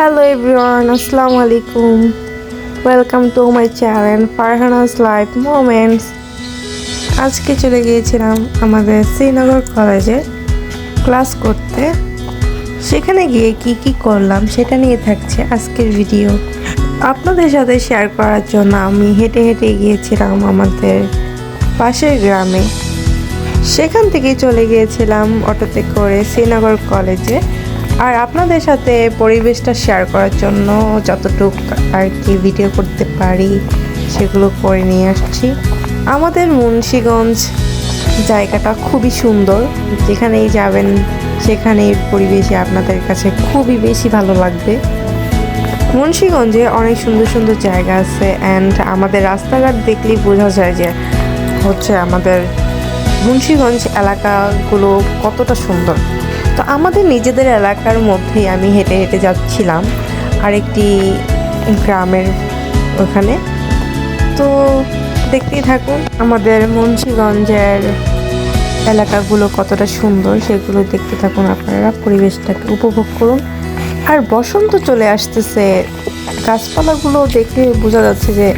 Hello everyone আসসালামু আলাইকুম welcome to my channel Farhana's life moments আজকে চলে গিয়েছিলাম আমাদের শ্রীনগর কলেজে ক্লাস করতে। সেখানে গিয়ে কি কি করলাম সেটা নিয়ে থাকছে আজকের ভিডিও। আপনাদের সাথে শেয়ার করার জন্য আমি হেঁটে হেঁটে গিয়েছিলাম আমাদের পাশের গ্রামে। সেখান থেকে চলে গিয়েছিলাম অটোতে করে শ্রীনগর কলেজে। আর আপনাদের সাথে পরিবেশটা শেয়ার করার জন্য যতটুকু আর কি ভিডিও করতে পারি, সেগুলো করে নিয়ে আসছি। আমাদের মুন্সীগঞ্জ জায়গাটা খুবই সুন্দর। যেখানেই যাবেন সেখানেই পরিবেশে আপনাদের কাছে খুবই বেশি ভালো লাগবে। মুন্সীগঞ্জে অনেক সুন্দর সুন্দর জায়গা আছে অ্যান্ড আমাদের রাস্তাঘাট দেখলেই বোঝা যায় যে হচ্ছে আমাদের মুন্সীগঞ্জ এলাকাগুলো কতটা সুন্দর। তো আমাদের নিজেদের এলাকার মধ্যেই আমি হেঁটে হেঁটে যাচ্ছিলাম আরেকটি গ্রামের ওখানে। তো দেখতেই থাকুন, আমাদের মুন্সীগঞ্জের এলাকাগুলো কতটা সুন্দর, সেগুলো দেখতে থাকুন আপনারা, পরিবেশটাকে উপভোগ করুন। আর বসন্ত চলে আসতেছে, গাছপালাগুলো দেখে বোঝা যাচ্ছে যে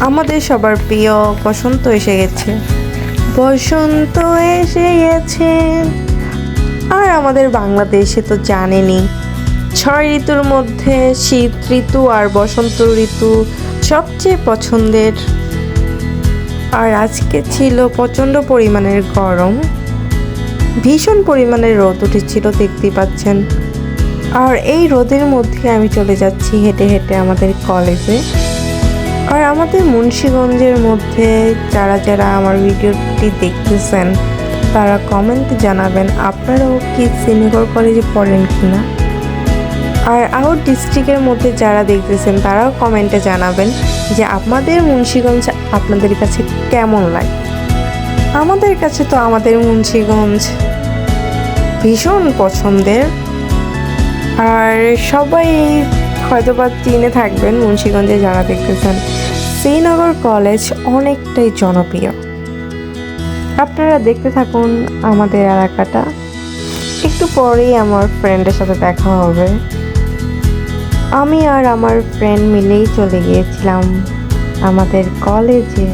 আমাদের সবার প্রিয় বসন্ত এসে গেছে। বসন্ত এসে গেছে। আর আমাদের বাংলাদেশে তো জানেনই ছয় ঋতুর মধ্যে শীত ঋতু আর বসন্ত ঋতু সবচেয়ে পছন্দের। আর আজকে ছিল প্রচণ্ড পরিমাণের গরম। ভীষণ পরিমাণের রোদ উঠেছিল, দেখতেই পাচ্ছেন। আর এই রোদের মধ্যে আমি চলে যাচ্ছি হেঁটে হেঁটে আমাদের কলেজে। আর আমাদের মুন্সীগঞ্জের মধ্যে যারা যারা আমার ভিডিওটি দেখতেছেন তারা কমেন্টে জানাবেন, আপনারাও কি শ্রীনগর কলেজে পড়েন কি না? আর আউট ডিস্ট্রিক্টের মধ্যে যারা দেখতেছেন, তারাও কমেন্টে জানাবেন যে আমাদের মুন্সীগঞ্জ আপনাদের কাছে কেমন লাগে? আমাদের কাছে তো আমাদের মুন্সীগঞ্জ ভীষণ পছন্দের। আর সবাই হয়তোবা চিনে থাকবেন মুন্সীগঞ্জে যারা দেখতেছেন শ্রীনগর কলেজ অনেকটাই জনপ্রিয়। আপনারা দেখতে থাকুন আমাদের এলাকাটা। একটু পরেই আমার ফ্রেন্ডের সাথে দেখা হবে। আমি আর আমার ফ্রেন্ড মিলেই চলে গিয়েছিলাম আমাদের কলেজে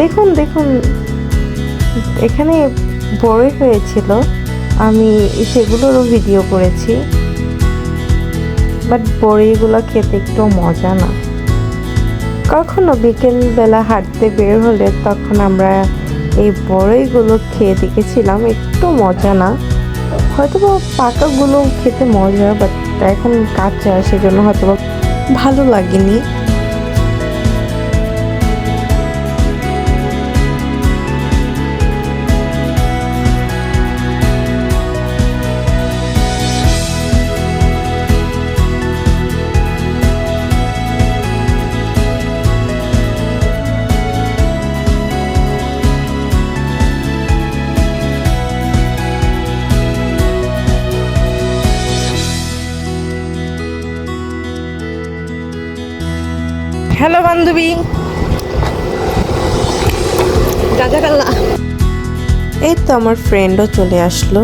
দেখুন দেখুন, এখানে বড়ই হয়েছিল। আমি সেগুলোরও ভিডিও করেছি। বাট বড়িগুলো খেতে একটু মজা না। কখনো বিকেলবেলা হাঁটতে বের হলে তখন আমরা এই বড়ইগুলো খেয়ে দেখেছিলাম, একটু মজা না। হয়তো বা পাকাগুলো খেতে মজা বাট এখন কাঁচা, সেজন্য হয়তো ভালো লাগেনি। হ্যালো বান্ধবী। এই তো আমার ফ্রেন্ডও চলে আসলো।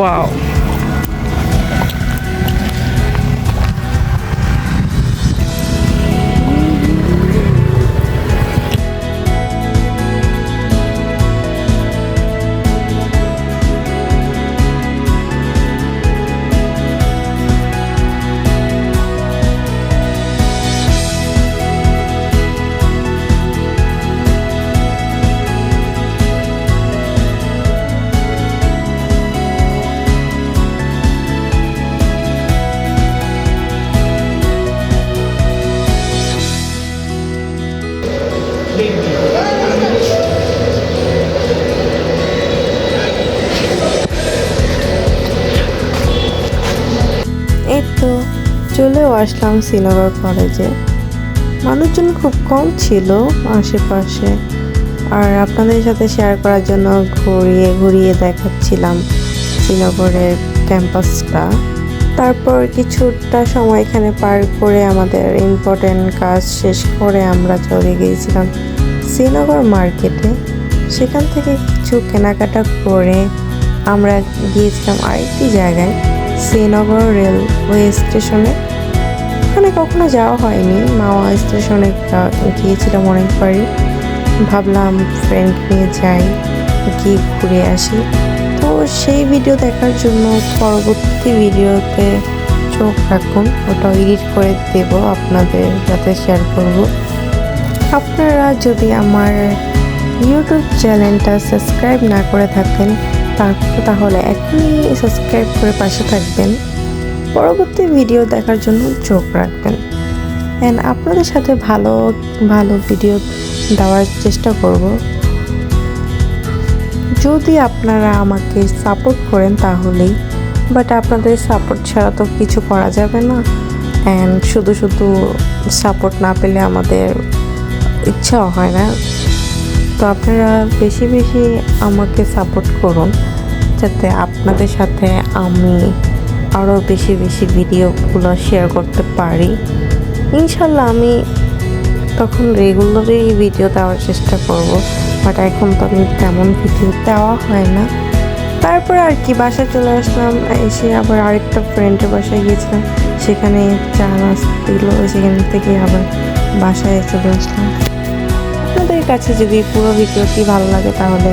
Wow. এই তো চলেও আসলাম শ্রীনগর কলেজে। মানুষজন খুব কম ছিল আশেপাশে। আর আপনাদের সাথে শেয়ার করার জন্য ঘুরিয়ে ঘুরিয়ে দেখাচ্ছিলাম শ্রীনগরের ক্যাম্পাসটা। তারপর কিছুটা সময় এখানে পার করে আমাদের ইম্পর্টেন্ট কাজ শেষ করে আমরা চলে গিয়েছিলাম শ্রীনগর মার্কেটে। সেখান থেকে কিছু কেনাকাটা করে আমরা গিয়েছিলাম আরেকটি জায়গায়। শ্রীনগর রেলওয়ে স্টেশনে। ওখানে কখনো যাওয়া হয়নি। মাওয়া স্টেশনে গিয়েছিলাম অনেকবারই। ভাবলাম ফ্রেন্ড নিয়ে যাই, গিয়ে ঘুরে আসি। তো সেই ভিডিও দেখার জন্য পরবর্তী ভিডিওতে চোখ রাখুন। ওটা এডিট করে দেব আপনাদের সাথে শেয়ার করব। আপনারা যদি আমার ইউটিউব চ্যানেলটা সাবস্ক্রাইব না করে থাকেন তাহলে এখনই সাবস্ক্রাইব করে পাশে থাকবেন। পরবর্তী ভিডিও দেখার জন্য চোখ রাখবেন। অ্যান্ড আপনাদের সাথে ভালো ভালো ভিডিও দেওয়ার চেষ্টা করব। যদি আপনারা আমাকে সাপোর্ট করেন তাহলেই বাট আপনাদের সাপোর্ট ছাড়া তো কিছু করা যাবে না। অ্যান্ড শুধু শুধু সাপোর্ট না পেলে আমাদের ইচ্ছাও হয় না। তো আপনারা বেশি বেশি আমাকে সাপোর্ট করুন। যাতে আপনাদের সাথে আমি আরও বেশি বেশি ভিডিওগুলো শেয়ার করতে পারি। ইনশাল্লাহ আমি তখন রেগুলারই ভিডিও দেওয়ার চেষ্টা করব বাট এখন তো আমি তেমন ভিডিও দেওয়া হয় না। তারপর আর কি, বাসায় চলে আসলাম, এসে আবার আরেকটা ফ্রেন্ডের বাসায় গিয়েছিলাম, সেখানে চা নাস্তা দিল সেখান থেকে আবার বাসায় চলে আসলাম। আপনাদের কাছে যদি পুরো ভিডিওটি ভালো লাগে তাহলে